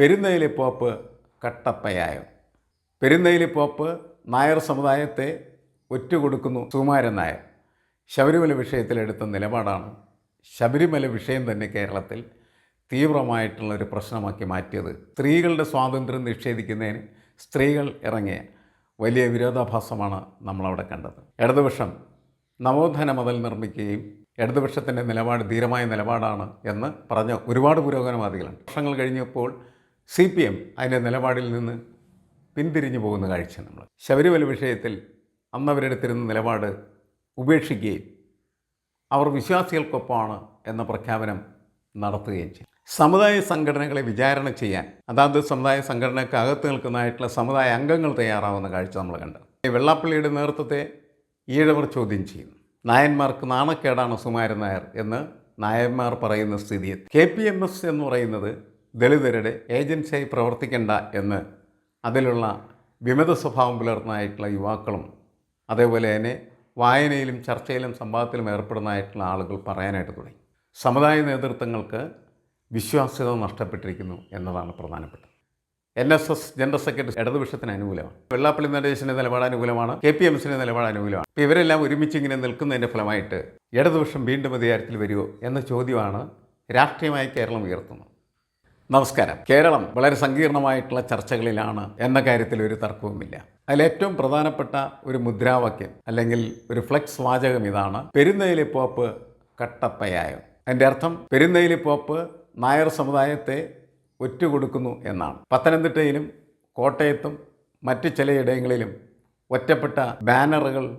പെരുന്നയിലെ pope പെരുന്നയിലിപ്പോപ്പ് പെരുന്നയിലെ pope Nair സമുദായത്തെ ഒറ്റുകൊടുക്കുന്നു സുകുമാരൻ നായർ. ശബരിമല വിഷയത്തിലെടുത്ത നിലപാടാണ്. ശബരിമല വിഷയം തന്നെ കേരളത്തിൽ തീവ്രമായിട്ടുള്ള ഒരു പ്രശ്നമാക്കി മാറ്റിയത്. സ്ത്രീകളുടെ സ്വാതന്ത്ര്യം നിഷേധിക്കുന്നതിന് സ്ത്രീകൾ ഇറങ്ങിയ വലിയ വിരോധാഭാസമാണ് നമ്മളവിടെ കണ്ടത്. ഇടതുപക്ഷം നവോത്ഥാന മതൽ നിർമ്മിക്കുകയും ഇടതുപക്ഷത്തിന്റെ നിലപാട് ധീരമായ നിലപാടാണ് എന്ന് പറഞ്ഞ ഒരുപാട് പുരോഗമനവാദികളുണ്ട്. വർഷങ്ങൾ കഴിഞ്ഞപ്പോൾ സി പി എം അതിന്റെ നിലപാടിൽ നിന്ന് പിന്തിരിഞ്ഞു പോകുന്ന കാഴ്ച നമ്മൾ. ശബരിമല വിഷയത്തിൽ അന്ന് അവരെടുത്തിരുന്ന നിലപാട് ഉപേക്ഷിക്കുകയും അവർ വിശ്വാസികൾക്കൊപ്പമാണ് എന്ന പ്രഖ്യാപനം നടത്തുകയും ചെയ്തു. സമുദായ സംഘടനകളെ വിചാരണ ചെയ്യാൻ അതാത് സമുദായ സംഘടനക്കകത്ത് നിൽക്കുന്നതായിട്ടുള്ള സമുദായ അംഗങ്ങൾ തയ്യാറാവുന്ന കാഴ്ച നമ്മൾ കണ്ടു. വെള്ളാപ്പള്ളിയുടെ നേതൃത്വത്തെ ഈഴവർ ചോദ്യം ചെയ്യുന്നു. നായന്മാർക്ക് നാണക്കേടാണ് സുമാരൻ നായർ എന്ന് നായന്മാർ പറയുന്ന സ്ഥിതി. കെ പി എം എസ് എന്ന് പറയുന്നത് ദളിതരുടെ ഏജൻസിയായി പ്രവർത്തിക്കേണ്ട എന്ന് അതിലുള്ള വിമത സ്വഭാവം പുലർത്തുന്നതായിട്ടുള്ള യുവാക്കളും അതേപോലെ തന്നെ വായനയിലും ചർച്ചയിലും സംവാദത്തിലും ഏർപ്പെടുന്നതായിട്ടുള്ള ആളുകൾ പറയാനായിട്ട് തുടങ്ങി. സമുദായ നേതൃത്വങ്ങൾക്ക് വിശ്വാസ്യത നഷ്ടപ്പെട്ടിരിക്കുന്നു എന്നതാണ് പ്രധാനപ്പെട്ടത്. N S S general secretary ഇടതുപക്ഷത്തിന് അനുകൂലമാണ്. വെള്ളാപ്പള്ളി നടേശന്റെ നിലപാട് അനുകൂലമാണ്. കെ പി എംസിന്റെ നിലപാട് അനുകൂലമാണ്. അപ്പോൾ ഇവരെല്ലാം ഒരുമിച്ച് ഇങ്ങനെ നിൽക്കുന്നതിന്റെ ഫലമായിട്ട് ഇടതുപക്ഷം വീണ്ടും അധികാരത്തിൽ വരുമോ എന്ന ചോദ്യമാണ് രാഷ്ട്രീയമായി കേരളം ഉയർത്തുന്നത്. നമസ്കാരം. കേരളം വളരെ സങ്കീർണമായിട്ടുള്ള ചർച്ചകളിലാണ് എന്ന കാര്യത്തിൽ ഒരു തർക്കവുമില്ല. അതിലേറ്റവും പ്രധാനപ്പെട്ട ഒരു മുദ്രാവാക്യം അല്ലെങ്കിൽ ഒരു ഫ്ലെക്സ് വാചകം ഇതാണ് പെരുന്നയിലെ പോപ്പ് കട്ടപ്പയായോ? അതിന്റെ അർത്ഥം പെരുന്നയിലെ പോപ്പ് നായർ സമുദായത്തെ ഒറ്റുകൊടുക്കുന്നു എന്നാണ്. പത്തനംതിട്ടയിലും കോട്ടയത്തും മറ്റ് ചിലയിടങ്ങളിലും ഒറ്റപ്പെട്ട ബാനറുകൾ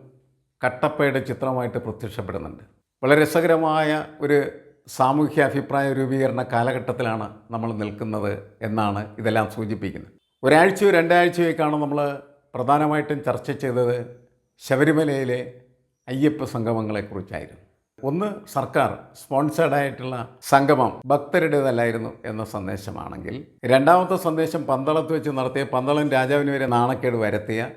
കട്ടപ്പയുടെ ചിത്രമായിട്ട് പ്രത്യക്ഷപ്പെടുന്നുണ്ട്. വളരെ രസകരമായ ഒരു സാമൂഹ്യ അഭിപ്രായ രൂപീകരണ കാലഘട്ടത്തിലാണ് നമ്മൾ നിൽക്കുന്നത് എന്നാണ് ഇതെല്ലാം സൂചിപ്പിക്കുന്നത്. ഒരാഴ്ചയോ രണ്ടാഴ്ചയൊക്കെയാണ് നമ്മൾ പ്രധാനമായിട്ടും ചർച്ച ചെയ്തത് ശബരിമലയിലെ അയ്യപ്പ സംഗമങ്ങളെക്കുറിച്ചായിരുന്നു ഒന്ന് സർക്കാർ സ്പോൺസേഡായിട്ടുള്ള സംഗമം ഭക്തരുടേതല്ലായിരുന്നു എന്ന സന്ദേശമാണെങ്കിൽ. രണ്ടാമത്തെ സന്ദേശം പന്തളത്ത് വെച്ച് നടത്തിയ പന്തളം രാജാവിന് വരെ നാണക്കേട് വരുത്തിയ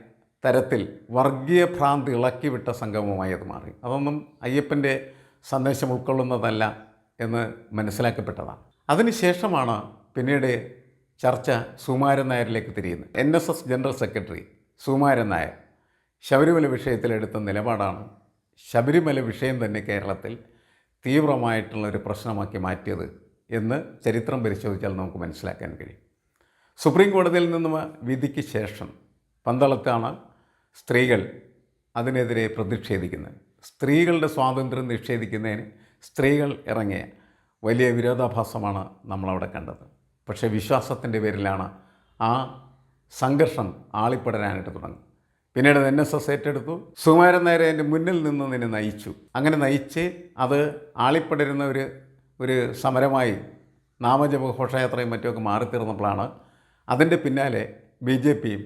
തരത്തിൽ വർഗീയ ഭ്രാന്തി ഇളക്കിവിട്ട സംഗമമായി അത് മാറി. അതൊന്നും അയ്യപ്പന്റെ സന്ദേശം ഉൾക്കൊള്ളുന്നതല്ല എന്ന് മനസ്സിലാക്കപ്പെട്ടതാണ്. അതിനുശേഷമാണ് പിന്നീട് ചർച്ച സുമാരൻ നായരിലേക്ക് തിരിയുന്നത്. N S S general secretary Sukumaran Nair Sabarimala വിഷയത്തിലെടുത്ത നിലപാടാണ് ശബരിമല വിഷയം തന്നെ കേരളത്തിൽ തീവ്രമായിട്ടുള്ള ഒരു പ്രശ്നമാക്കി മാറ്റിയത് എന്ന് ചരിത്രം പരിശോധിച്ചാൽ നമുക്ക് മനസ്സിലാക്കാൻ കഴിയും. സുപ്രീം കോടതിയിൽ നിന്നും വിധിക്ക് ശേഷം പന്തളത്താണ് സ്ത്രീകൾ അതിനെതിരെ പ്രതിഷേധിക്കുന്നത്. സ്ത്രീകളുടെ സ്വാതന്ത്ര്യം നിഷേധിക്കുന്നതിന് സ്ത്രീകൾ ഇറങ്ങിയ വലിയ വിരോധാഭാസമാണ് നമ്മളവിടെ കണ്ടത്. പക്ഷേ വിശ്വാസത്തിന്റെ പേരിലാണ് ആ സംഘർഷം ആളിപ്പടരാനായിട്ട് തുടങ്ങി. പിന്നീട് എൻ എസ് എസ് ഏറ്റെടുത്തു. സുകുമാരൻ നേരെ എന്റെ മുന്നിൽ നിന്ന് നിന്നെ നയിച്ചു. അങ്ങനെ നയിച്ച് അത് ആളിപ്പടരുന്ന ഒരു ഒരു സമരമായി നാമജപ ഘോഷയാത്രയും മറ്റുമൊക്കെ മാറിത്തീർന്നപ്പോഴാണ് അതിന്റെ പിന്നാലെ ബി ജെ പിയും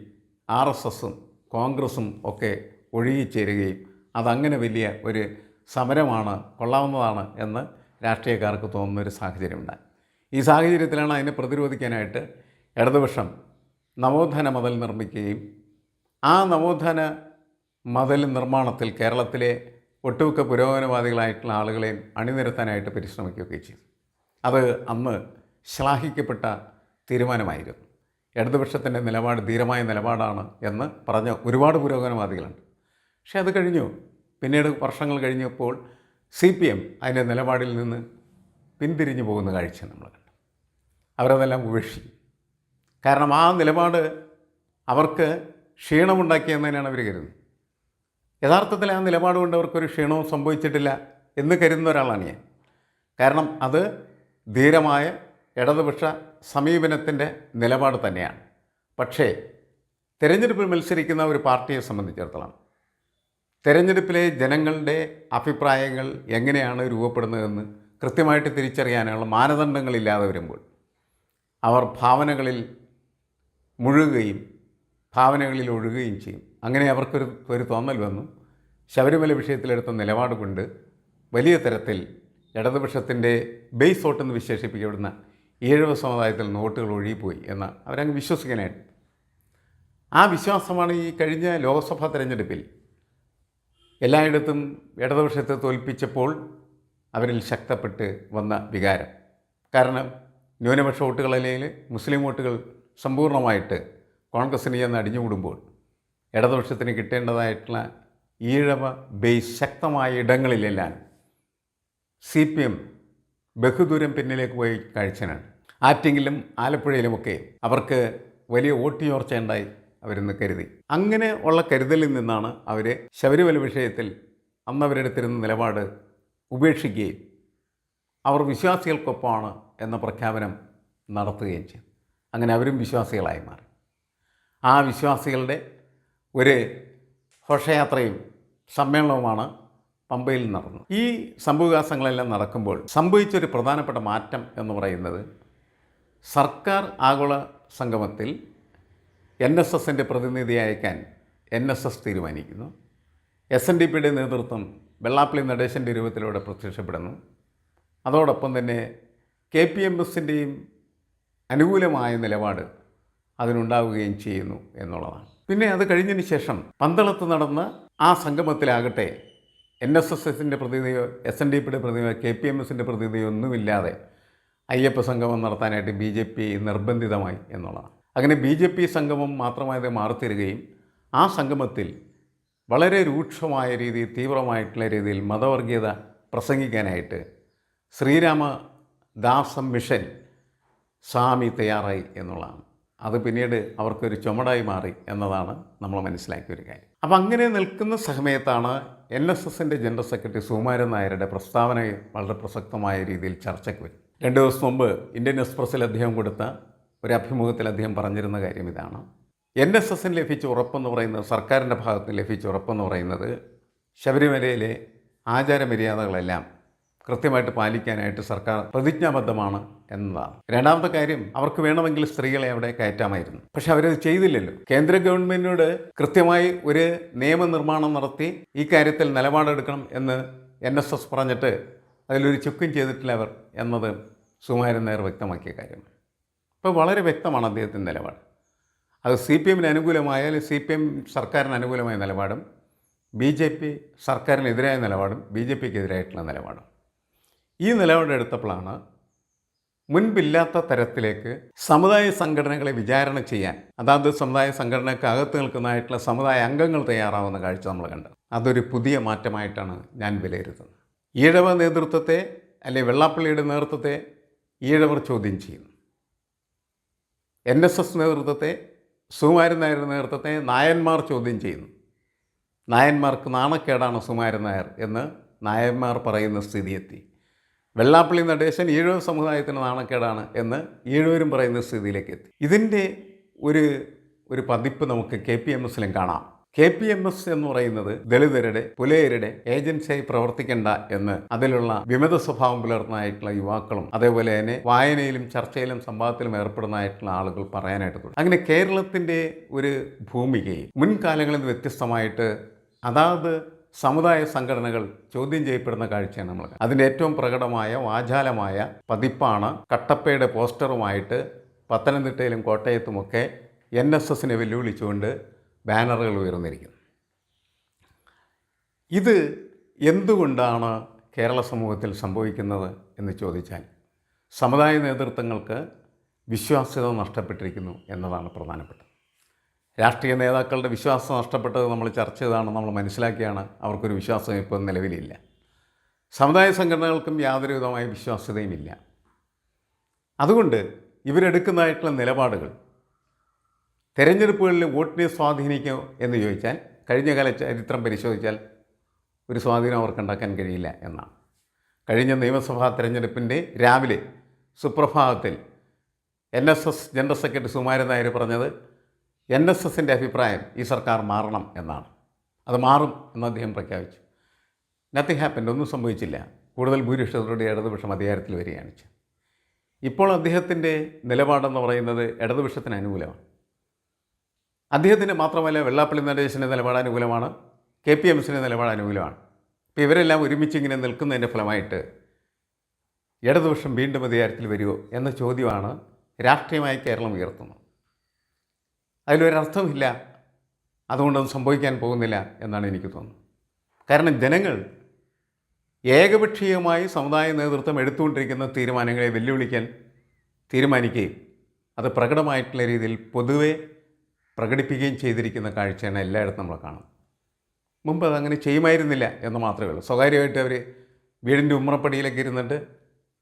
ആർ എസ് എസും കോൺഗ്രസും ഒക്കെ ഒഴുകിച്ചേരുകയും അതങ്ങനെ വലിയ ഒരു സമരമാണ് കൊള്ളാവുന്നതാണ് എന്ന് രാഷ്ട്രീയക്കാർക്ക് തോന്നുന്ന ഒരു സാഹചര്യമുണ്ടായി. ഈ സാഹചര്യത്തിലാണ് അതിനെ പ്രതിരോധിക്കാനായിട്ട് ഇടതുപക്ഷം നവോത്ഥാന മതൽ നിർമ്മിക്കുകയും ആ നവോത്ഥാന മതൽ നിർമ്മാണത്തിൽ കേരളത്തിലെ ഒട്ടുമിക്ക പുരോഗമനവാദികളായിട്ടുള്ള ആളുകളെയും അണിനിരത്താനായിട്ട് പരിശ്രമിക്കുകയൊക്കെ ചെയ്തു. അത് അന്ന് ശ്ലാഘിക്കപ്പെട്ട തീരുമാനമായിരുന്നു. ഇടതുപക്ഷത്തിന്റെ നിലപാട് ധീരമായ നിലപാടാണ് എന്ന് പറഞ്ഞ ഒരുപാട് പുരോഗമനവാദികളുണ്ട്. പക്ഷേ അത് കഴിഞ്ഞു. പിന്നീട് വർഷങ്ങൾ കഴിഞ്ഞപ്പോൾ സി പി എം അതിന്റെ നിലപാടിൽ നിന്ന് പിന്തിരിഞ്ഞു പോകുന്ന കാഴ്ച നമ്മൾ കണ്ടു. അവരതെല്ലാം ഉപേക്ഷിക്കും കാരണം ആ നിലപാട് അവർക്ക് ക്ഷീണമുണ്ടാക്കിയെന്നതിനാണ് അവർ കരുതുന്നത്. യഥാർത്ഥത്തിൽ ആ നിലപാട് കൊണ്ട് അവർക്കൊരു ക്ഷീണവും സംഭവിച്ചിട്ടില്ല എന്ന് കരുതുന്ന ഒരാളാണ് ഞാൻ. കാരണം അത് ധീരമായ ഇടതുപക്ഷ സമീപനത്തിന്റെ നിലപാട് തന്നെയാണ്. പക്ഷേ തിരഞ്ഞെടുപ്പിൽ മത്സരിക്കുന്ന ഒരു പാർട്ടിയെ സംബന്ധിച്ചിടത്തോളം തിരഞ്ഞെടുപ്പിലെ ജനങ്ങളുടെ അഭിപ്രായങ്ങൾ എങ്ങനെയാണ് രൂപപ്പെടുന്നതെന്ന് കൃത്യമായിട്ട് തിരിച്ചറിയാനുള്ള മാനദണ്ഡങ്ങളില്ലാതെ വരുമ്പോൾ അവർ ഭാവനകളിൽ മുഴുകുകയും ഭാവനകളിൽ ഒഴുകുകയും ചെയ്യും. അങ്ങനെ അവർക്കൊരു ഒരു തോന്നൽ വന്നു. ശബരിമല വിഷയത്തിലെടുത്ത നിലപാട് കൊണ്ട് വലിയ തരത്തിൽ ഇടതുപക്ഷത്തിന്റെ ബേസ് വോട്ടെന്ന് വിശേഷിപ്പിക്കപ്പെടുന്ന ഈഴവ സമുദായത്തിൽ നോട്ടുകൾ ഒഴുകിപ്പോയി എന്ന് അവരങ്ങ് വിശ്വസിക്കാനായിട്ട്. ആ വിശ്വാസമാണ് ഈ കഴിഞ്ഞ ലോക്സഭാ തെരഞ്ഞെടുപ്പിൽ എല്ലായിടത്തും ഇടതുപക്ഷത്തെ തോൽപ്പിച്ചപ്പോൾ അവരിൽ ശക്തപ്പെട്ട് വന്ന വികാരം. കാരണം ന്യൂനപക്ഷ വോട്ടുകളിൽ മുസ്ലിം വോട്ടുകൾ സമ്പൂർണമായിട്ട് കോൺഗ്രസിന് ചെന്ന് അടിഞ്ഞുകൂടുമ്പോൾ ഇടതുപക്ഷത്തിന് കിട്ടേണ്ടതായിട്ടുള്ള ഈഴവ ബേസ് ശക്തമായ ഇടങ്ങളിലെല്ലാം സി പി എം ബഹുദൂരം പിന്നിലേക്ക് പോയി കാഴ്ചനാണ്. ആറ്റിങ്ങിലും ആലപ്പുഴയിലുമൊക്കെ അവർക്ക് വലിയ വോട്ട് ചോർച്ചയുണ്ടായി. അവരെന്ന് കരുതി. അങ്ങനെ ഉള്ള കരുതലിൽ നിന്നാണ് അവർ ശബരിമല വിഷയത്തിൽ അന്ന് അവരെടുത്തിരുന്ന നിലപാട് ഉപേക്ഷിക്കുകയും അവർ വിശ്വാസികൾക്കൊപ്പമാണ് എന്ന പ്രഖ്യാപനം നടത്തുകയും ചെയ്തു. അങ്ങനെ അവരും വിശ്വാസികളായി മാറി. ആ വിശ്വാസികളുടെ ഒരു ഘോഷയാത്രയും സമ്മേളനവുമാണ് പമ്പയിൽ നടന്നു ഈ സംഭവവികാസങ്ങളെല്ലാം നടക്കുമ്പോൾ സംഭവിച്ചൊരു പ്രധാനപ്പെട്ട മാറ്റം എന്ന് പറയുന്നത് സർക്കാർ ആഗോള സംഗമത്തിൽ എൻ എസ് എസിന്റെ പ്രതിനിധി അയക്കാൻ എൻ എസ് എസ് തീരുമാനിക്കുന്നു. എസ് എൻ ഡി പിയുടെ നേതൃത്വം വെള്ളാപ്പള്ളി നടേശന്റെ രൂപത്തിലൂടെ പ്രത്യക്ഷപ്പെടുന്നു. അതോടൊപ്പം തന്നെ കെ പി എം എസിന്റെയും അനുകൂലമായ നിലപാട് അതിനുണ്ടാവുകയും ചെയ്യുന്നു എന്നുള്ളതാണ്. പിന്നെ അത് കഴിഞ്ഞതിന് ശേഷം പന്തളത്ത് നടന്ന ആ സംഗമത്തിലാകട്ടെ എൻ എസ് എസ് എസിന്റെ പ്രതിനിധിയോ എസ് എൻ ഡി പിയുടെ പ്രതിനിധിയോ കെ പി എം എസിന്റെ പ്രതിനിധിയോ ഒന്നുമില്ലാതെ അയ്യപ്പ സംഗമം നടത്താനായിട്ട് ബി ജെ പി നിർബന്ധിതമായി എന്നുള്ളതാണ്. അങ്ങനെ ബി ജെ പി സംഗമം മാത്രമായത് മാറിത്തരികയും ആ സംഗമത്തിൽ വളരെ രൂക്ഷമായ രീതിയിൽ തീവ്രമായിട്ടുള്ള രീതിയിൽ മതവർഗീയത പ്രസംഗിക്കാനായിട്ട് ശ്രീരാമ ശ്രീരാമദാസം മിഷൻ സ്വാമി തയ്യാറായി എന്നുള്ളതാണ്. അത് പിന്നീട് അവർക്കൊരു ചുമടായി മാറി എന്നതാണ് നമ്മൾ മനസ്സിലാക്കിയ ഒരു കാര്യം. അപ്പം അങ്ങനെ നിൽക്കുന്ന സമയത്താണ് എൻ എസ് എസിന്റെ ജനറൽ സെക്രട്ടറി സുകുമാരൻ നായരുടെ പ്രസ്താവന വളരെ പ്രസക്തമായ രീതിയിൽ ചർച്ചയ്ക്ക് വരും. രണ്ട് ദിവസം മുമ്പ് ഇന്ത്യൻ എക്സ്പ്രസ്സിൽ അദ്ദേഹം കൊടുത്ത ഒരു അഭിമുഖത്തിൽ അദ്ദേഹം പറഞ്ഞിരുന്ന കാര്യം ഇതാണ്. എൻ എസ് എസിന് ലഭിച്ച ഉറപ്പെന്ന് പറയുന്നത് സർക്കാരിന്റെ ഭാഗത്ത് ലഭിച്ച ഉറപ്പെന്ന് പറയുന്നത് ശബരിമലയിലെ ആചാരമര്യാദകളെല്ലാം കൃത്യമായിട്ട് പാലിക്കാനായിട്ട് സർക്കാർ പ്രതിജ്ഞാബദ്ധമാണ് എന്നതാണ്. രണ്ടാമത്തെ കാര്യം അവർക്ക് വേണമെങ്കിൽ സ്ത്രീകളെ അവിടെ കയറ്റാമായിരുന്നു. പക്ഷെ അവരത് ചെയ്തില്ലല്ലോ. കേന്ദ്ര ഗവൺമെന്റിനോട് കൃത്യമായി ഒരു നിയമനിർമ്മാണം നടത്തി ഈ കാര്യത്തിൽ നിലപാടെടുക്കണം എന്ന് എൻ എസ് എസ് പറഞ്ഞിട്ട് അതിലൊരു ചുക്കും ചെയ്തിട്ടില്ല അവർ എന്നത് സുകുമാരൻ നേർ വ്യക്തമാക്കിയ കാര്യമാണ് ഇപ്പോൾ വളരെ വ്യക്തമാണ് അദ്ദേഹത്തിന്റെ നിലപാട്. അത് സി പി എമ്മിന് അനുകൂലമായാലും സി പി എം സർക്കാരിന് അനുകൂലമായ നിലപാടും ബി ജെ പി സർക്കാരിനെതിരായ നിലപാടും ബി ജെ പിക്ക് എതിരായിട്ടുള്ള നിലപാടും. ഈ നിലപാടെടുത്തപ്പോഴാണ് മുൻപില്ലാത്ത തരത്തിലേക്ക് സമുദായ സംഘടനകളെ വിചാരണ ചെയ്യാൻ അതാത് സമുദായ സംഘടനയ്ക്ക് അകത്ത് നിൽക്കുന്നതായിട്ടുള്ള സമുദായ അംഗങ്ങൾ തയ്യാറാവുന്ന കാഴ്ച നമ്മൾ കണ്ടത്. അതൊരു പുതിയ മാറ്റമായിട്ടാണ് ഞാൻ വിലയിരുത്തുന്നത്. ഈഴവ നേതൃത്വത്തെ അല്ലെ വെള്ളാപ്പള്ളിയുടെ നേതൃത്വത്തെ ഈഴവർ ചോദ്യം ചെയ്യുന്നു. എൻ എസ് എസ് നേതൃത്വത്തെ സുകുമാരൻ നായരുടെ നേതൃത്വത്തെ നായന്മാർ ചോദ്യം ചെയ്യുന്നു. നായന്മാർക്ക് നാണക്കേടാണ് സുകുമാരൻ നായർ എന്ന് നായന്മാർ പറയുന്ന സ്ഥിതിയെത്തി. വെള്ളാപ്പള്ളി നടേശൻ ഈഴവ സമുദായത്തിന് നാണക്കേടാണ് എന്ന് ഈഴവരും പറയുന്ന സ്ഥിതിയിലേക്ക് എത്തി. ഇതിന്റെ ഒരു ഒരു പതിപ്പ് നമുക്ക് കെ പി എം എസിലും കാണാം. കെ പി എം എസ് എന്ന് പറയുന്നത് ദളിതരുടെ പുലയരുടെ ഏജൻസിയായി പ്രവർത്തിക്കേണ്ട എന്ന് അതിലുള്ള വിമത സ്വഭാവം പുലർത്തുന്നതായിട്ടുള്ള യുവാക്കളും അതേപോലെ തന്നെ വായനയിലും ചർച്ചയിലും സംവാദത്തിലും ഏർപ്പെടുന്നതായിട്ടുള്ള ആളുകൾ പറയാനായിട്ട് തുടങ്ങി അങ്ങനെ കേരളത്തിന്റെ ഒരു ഭൂമികയിൽ മുൻകാലങ്ങളിൽ വ്യത്യസ്തമായിട്ട് അതാത് സമുദായ സംഘടനകൾ ചോദ്യം ചെയ്യപ്പെടുന്ന കാഴ്ചയാണ് നമ്മൾ. അതിന്റെ ഏറ്റവും പ്രകടമായ വാചാലമായ പതിപ്പാണ് കട്ടപ്പയുടെ പോസ്റ്ററുമായിട്ട് പത്തനംതിട്ടയിലും കോട്ടയത്തുമൊക്കെ എൻ എസ് എസിനെ വെല്ലുവിളിച്ചുകൊണ്ട് ബാനറുകൾ ഉയർന്നിരിക്കുന്നു. ഇത് എന്തുകൊണ്ടാണ് കേരള സമൂഹത്തിൽ സംഭവിക്കുന്നത് എന്ന് ചോദിച്ചാൽ സമുദായ നേതൃത്വങ്ങൾക്ക് വിശ്വാസ്യത നഷ്ടപ്പെട്ടിരിക്കുന്നു എന്നതാണ് പ്രധാനപ്പെട്ടത്. രാഷ്ട്രീയ നേതാക്കളുടെ വിശ്വാസം നഷ്ടപ്പെട്ടത് നമ്മൾ ചർച്ച ചെയ്താണ് നമ്മൾ മനസ്സിലാക്കിയാണ് അവർക്കൊരു വിശ്വാസം ഇപ്പോൾ നിലവിലില്ല. സമുദായ സംഘടനകൾക്കും യാതൊരു വിധമായ വിശ്വാസ്യതയും ഇല്ല അതുകൊണ്ട് ഇവരെടുക്കുന്നതായിട്ടുള്ള നിലപാടുകൾ തെരഞ്ഞെടുപ്പുകളിൽ വോട്ടിനെ സ്വാധീനിക്കും എന്ന് ചോദിച്ചാൽ കഴിഞ്ഞ കാല ചരിത്രം പരിശോധിച്ചാൽ ഒരു സ്വാധീനം അവർക്ക് ഉണ്ടാക്കാൻ കഴിയില്ല എന്നാണ്. കഴിഞ്ഞ നിയമസഭാ തെരഞ്ഞെടുപ്പിന്റെ രാവിലെ സുപ്രഭാതത്തിൽ N S S general secretary Sukumaran Nair പറഞ്ഞത് എൻ എസ് എസിന്റെ അഭിപ്രായം ഈ സർക്കാർ മാറണം എന്നാണ്. അത് മാറും എന്ന് അദ്ദേഹം പ്രഖ്യാപിച്ചു. നത്തിങ് ഹാപ്പൻ ഒന്നും സംഭവിച്ചില്ല. കൂടുതൽ ഭൂരിപക്ഷത്തോടെ ഇടതുപക്ഷം അധികാരത്തിൽ വരികയാണ്. ഇപ്പോൾ അദ്ദേഹത്തിന്റെ നിലപാടെന്ന് പറയുന്നത് ഇടതുപക്ഷത്തിന് അനുകൂലമാണ്. അദ്ദേഹത്തിന് മാത്രമല്ല വെള്ളാപ്പള്ളി നടേശന്റെ നിലപാട് അനുകൂലമാണ് കെ പി എസിന്റെ നിലപാട് അനുകൂലമാണ് അപ്പോൾ ഇവരെല്ലാം ഒരുമിച്ച് ഇങ്ങനെ നിൽക്കുന്നതിന്റെ ഫലമായിട്ട് ഇടതുപക്ഷം വീണ്ടും അധികാരത്തിൽ വരുമോ എന്ന ചോദ്യമാണ് രാഷ്ട്രീയമായി കേരളം ഉയർത്തുന്നത്. അതിലൊരർത്ഥമില്ല അതുകൊണ്ടൊന്നും സംഭവിക്കാൻ പോകുന്നില്ല എന്നാണ് എനിക്ക് തോന്നുന്നത്. കാരണം ജനങ്ങൾ ഏകപക്ഷീയമായി സമുദായ നേതൃത്വം എടുത്തുകൊണ്ടിരിക്കുന്ന തീരുമാനങ്ങളെ വെല്ലുവിളിക്കാൻ തീരുമാനിക്കുകയും അത് പ്രകടമായിട്ടുള്ള രീതിയിൽ പൊതുവെ പ്രകടിപ്പിക്കുകയും ചെയ്തിരിക്കുന്ന കാഴ്ചയാണ് എല്ലായിടത്തും നമ്മൾ കാണുന്നത്. മുമ്പ് അതങ്ങനെ ചെയ്യുമായിരുന്നില്ല എന്ന് മാത്രമേ ഉള്ളൂ. സ്വകാര്യമായിട്ട് അവർ വീടിന്റെ ഉമ്മറപ്പടിയിലൊക്കെ ഇരുന്നിട്ട്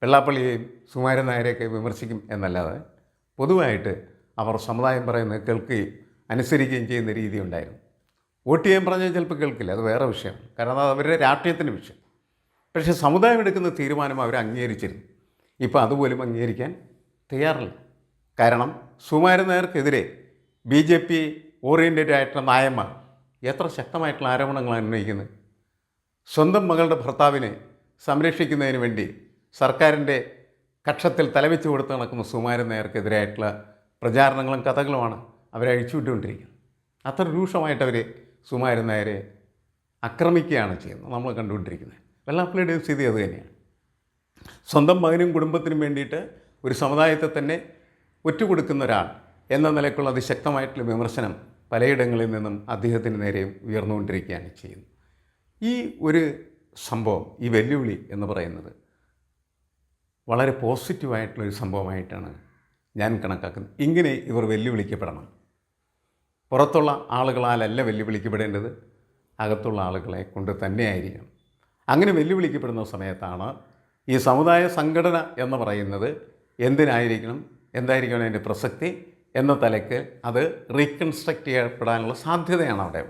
വെള്ളാപ്പള്ളിയെയും സുമാരൻ നായരെയൊക്കെ വിമർശിക്കും എന്നല്ലാതെ പൊതുവായിട്ട് അവർ സമുദായം പറയുന്നത് കേൾക്കുകയും അനുസരിക്കുകയും ചെയ്യുന്ന രീതി ഉണ്ടായിരുന്നു. വോട്ട് ചെയ്യാൻ പറഞ്ഞാൽ ചിലപ്പോൾ കേൾക്കില്ല. അത് വേറെ വിഷയമാണ്. കാരണം അത് അവരുടെ രാഷ്ട്രീയത്തിന്റെ വിഷയം. പക്ഷേ സമുദായം എടുക്കുന്ന തീരുമാനം അവർ അംഗീകരിച്ചിരുന്നു. ഇപ്പോൾ അതുപോലും അംഗീകരിക്കാൻ തയ്യാറില്ല. കാരണം സുമാരൻ നായർക്കെതിരെ ബി ജെ പി ഓറിയന്റഡ് ആയിട്ടുള്ള നായന്മാർ എത്ര ശക്തമായിട്ടുള്ള ആരോപണങ്ങളാണ് ഉന്നയിക്കുന്നത്? സ്വന്തം മകളുടെ ഭർത്താവിനെ സംരക്ഷിക്കുന്നതിന് വേണ്ടി സർക്കാരിന്റെ കക്ഷത്തിൽ തലവെച്ച് കൊടുത്ത് നടക്കുന്ന സുമാരൻ നേർക്കെതിരായിട്ടുള്ള പ്രചാരണങ്ങളും കഥകളുമാണ് അവരെ അഴിച്ചുവിട്ടുകൊണ്ടിരിക്കുന്നത്. അത്ര രൂക്ഷമായിട്ട് അവർ സുമാരൻ നായരെ ആക്രമിക്കുകയാണ് ചെയ്യുന്നത്. നമ്മൾ കണ്ടുകൊണ്ടിരിക്കുന്നത്. വെള്ളാപ്പള്ളിയുടെയും സ്ഥിതി അത് തന്നെയാണ്. സ്വന്തം മകനും കുടുംബത്തിനും വേണ്ടിയിട്ട് ഒരു സമുദായത്തെ തന്നെ ഒറ്റുകൊടുക്കുന്ന ഒരാൾ എന്ന നിലയ്ക്കുള്ള അതിശക്തമായിട്ടുള്ള വിമർശനം പലയിടങ്ങളിൽ നിന്നും അദ്ദേഹത്തിന് നേരെയും ഉയർന്നുകൊണ്ടിരിക്കുകയാണ് ചെയ്യുന്നത്. ഈ ഒരു സംഭവം ഈ വെല്ലുവിളി എന്ന് പറയുന്നത് വളരെ പോസിറ്റീവായിട്ടുള്ളൊരു സംഭവമായിട്ടാണ് ഞാൻ കണക്കാക്കുന്നത്. ഇങ്ങനെ ഇവർ വെല്ലുവിളിക്കപ്പെടണം. പുറത്തുള്ള ആളുകളാലല്ല വെല്ലുവിളിക്കപ്പെടേണ്ടത്. അകത്തുള്ള ആളുകളെ കൊണ്ട് തന്നെയായിരിക്കണം. അങ്ങനെ വെല്ലുവിളിക്കപ്പെടുന്ന സമയത്താണ് ഈ സമുദായ സംഘടന എന്ന് പറയുന്നത് എന്തിനായിരിക്കണം? എന്തായിരിക്കണം അതിന്റെ പ്രസക്തി? എന്ന തലയ്ക്ക് അത് റീകൺസ്ട്രക്റ്റ് ചെയ്യപ്പെടാനുള്ള സാധ്യതയാണ് അവിടെ.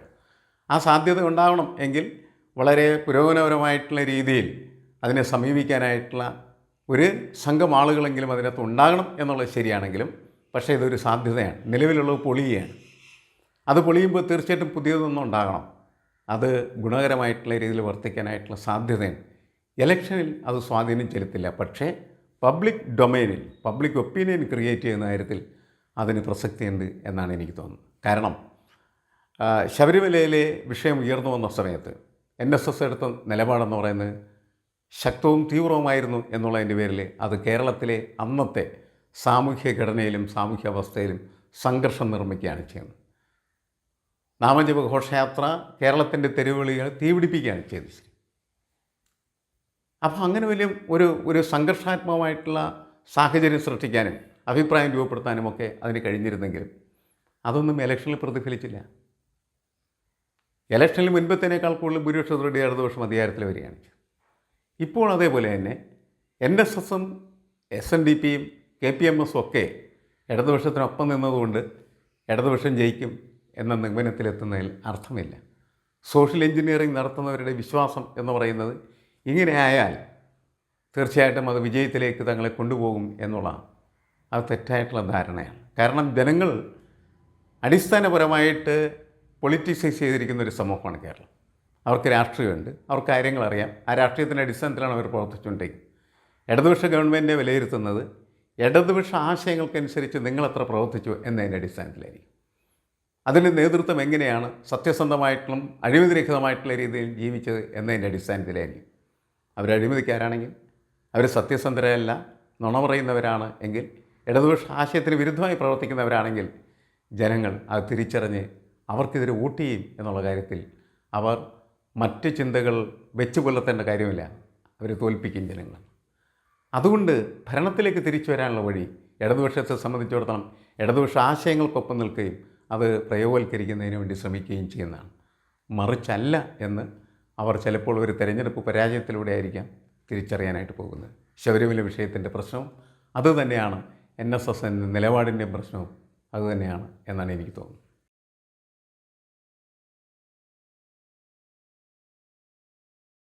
ആ സാധ്യത ഉണ്ടാവണം എങ്കിൽ വളരെ പുരോഗമനപരമായിട്ടുള്ള രീതിയിൽ അതിനെ സമീപിക്കാനായിട്ടുള്ള ഒരു സംഘം ആളുകളെങ്കിലും അതിനകത്ത് ഉണ്ടാകണം എന്നുള്ളത് ശരിയാണെങ്കിലും പക്ഷേ ഇതൊരു സാധ്യതയാണ്. നിലവിലുള്ളത് പൊളിയുകയാണ്. അത് പൊളിയുമ്പോൾ തീർച്ചയായിട്ടും പുതിയതൊന്നും ഉണ്ടാകണം. അത് ഗുണകരമായിട്ടുള്ള രീതിയിൽ വർത്തിക്കാനായിട്ടുള്ള സാധ്യതയാണ്. ഇലക്ഷനിൽ അത് സ്വാധീനം ചെലുത്തില്ല. പക്ഷേ പബ്ലിക് ഡൊമൈനിൽ പബ്ലിക് ഒപ്പീനിയൻ ക്രിയേറ്റ് ചെയ്യുന്ന കാര്യത്തിൽ അതിന് പ്രസക്തിയുണ്ട് എന്നാണ് എനിക്ക് തോന്നുന്നത്. കാരണം ശബരിമലയിലെ വിഷയം ഉയർന്നു വന്ന സമയത്ത് എൻ എസ് എസ് എടുത്ത നിലപാടെന്ന് പറയുന്നത് ശക്തവും തീവ്രവുമായിരുന്നു എന്നുള്ളതിന്റെ പേരിൽ അത് കേരളത്തിലെ അന്നത്തെ സാമൂഹ്യ ഘടനയിലും സാമൂഹ്യ അവസ്ഥയിലും സംഘർഷം നിർമ്മിക്കുകയാണ് ചെയ്യുന്നത്. നാമജപ ഘോഷയാത്ര കേരളത്തിന്റെ തെരുവുകളികൾ തീപിടിപ്പിക്കുകയാണ് ചെയ്തത്. അപ്പോൾ അങ്ങനെ വലിയ ഒരു ഒരു സംഘർഷാത്മകമായിട്ടുള്ള സാഹചര്യം സൃഷ്ടിക്കാനും അഭിപ്രായം രൂപപ്പെടുത്താനും ഒക്കെ അതിന് കഴിഞ്ഞിരുന്നെങ്കിലും അതൊന്നും ഇലക്ഷനിൽ പ്രതിഫലിച്ചില്ല. ഇലക്ഷനിൽ മുൻപത്തേനേക്കാൾ കൂടുതൽ ഭൂരിപക്ഷത്തോടെ ഇടതുപക്ഷം അധികാരത്തിൽ വരികയാണ്. ഇപ്പോൾ അതേപോലെ തന്നെ എൻ എസ് എസും എസ് എൻ ഡി പിയും കെ പി എം എസും ഒക്കെ ഇടതുപക്ഷത്തിനൊപ്പം നിന്നതുകൊണ്ട് ഇടതുപക്ഷം ജയിക്കും എന്ന നിഗമനത്തിലെത്തുന്നതിൽ അർത്ഥമില്ല. സോഷ്യൽ എഞ്ചിനീയറിംഗ് നടത്തുന്നവരുടെ വിശ്വാസം എന്ന് പറയുന്നത് ഇങ്ങനെയായാൽ തീർച്ചയായിട്ടും അത് വിജയത്തിലേക്ക് തങ്ങളെ കൊണ്ടുപോകും എന്നുള്ളതാണ്. അത് തെറ്റായിട്ടുള്ള ധാരണയാണ്. കാരണം ജനങ്ങൾ അടിസ്ഥാനപരമായിട്ട് പൊളിറ്റിസൈസ് ചെയ്തിരിക്കുന്ന ഒരു സമൂഹമാണ് കേരളം. അവർക്ക് രാഷ്ട്രീയമുണ്ട് അവർക്ക് കാര്യങ്ങൾ അറിയാം ആ രാഷ്ട്രീയത്തിന്റെ അടിസ്ഥാനത്തിലാണ് അവർ പ്രവർത്തിച്ചുകൊണ്ടിരിക്കുന്നത്. ഇടതുപക്ഷ ഗവൺമെന്റിനെ വിലയിരുത്തുന്നത് ഇടതുപക്ഷ ആശയങ്ങൾക്കനുസരിച്ച് നിങ്ങൾ എത്ര പ്രവർത്തിച്ചു എന്നതിന്റെ അടിസ്ഥാനത്തിലായിരിക്കും. അതിന്റെ നേതൃത്വം എങ്ങനെയാണ് സത്യസന്ധമായിട്ടും അഴിമതിരഹിതമായിട്ടുള്ള രീതിയിൽ ജീവിച്ചത് എന്നതിന്റെ അടിസ്ഥാനത്തിലായിരിക്കും. അവർ അഴിമതിക്കാരാണെങ്കിൽ അവർ സത്യസന്ധരല്ല നുണ പറയുന്നവരാണ് എങ്കിൽ ഇടതുപക്ഷ ആശയത്തിന് വിരുദ്ധമായി പ്രവർത്തിക്കുന്നവരാണെങ്കിൽ ജനങ്ങൾ അത് തിരിച്ചറിഞ്ഞ് അവർക്കെതിരെ വോട്ട് ചെയ്യും എന്നുള്ള കാര്യത്തിൽ അവർ മറ്റ് ചിന്തകൾ വെച്ച് പുലർത്തേണ്ട കാര്യമില്ല. അവരെ തോൽപ്പിക്കും ജനങ്ങൾ. അതുകൊണ്ട് ഭരണത്തിലേക്ക് തിരിച്ചു വരാനുള്ള വഴി ഇടതുപക്ഷത്തെ സംബന്ധിച്ചിടത്തോളം ഇടതുപക്ഷ ആശയങ്ങൾക്കൊപ്പം നിൽക്കുകയും അത് പ്രയോഗവൽക്കരിക്കുന്നതിന് വേണ്ടി ശ്രമിക്കുകയും ചെയ്യുന്നതാണ്. മറിച്ചല്ല എന്ന് അവർ ചിലപ്പോൾ ഒരു തെരഞ്ഞെടുപ്പ് പരാജയത്തിലൂടെ ആയിരിക്കാം തിരിച്ചറിയാനായിട്ട് പോകുന്നത്. ശബരിമല വിഷയത്തിന്റെ പ്രശ്നവും അതുതന്നെയാണ് എൻ എസ് എസ് നിലപാടിന്റെ പ്രശ്നവും അതുതന്നെയാണ് എന്നാണ് എനിക്ക് തോന്നുന്നത്.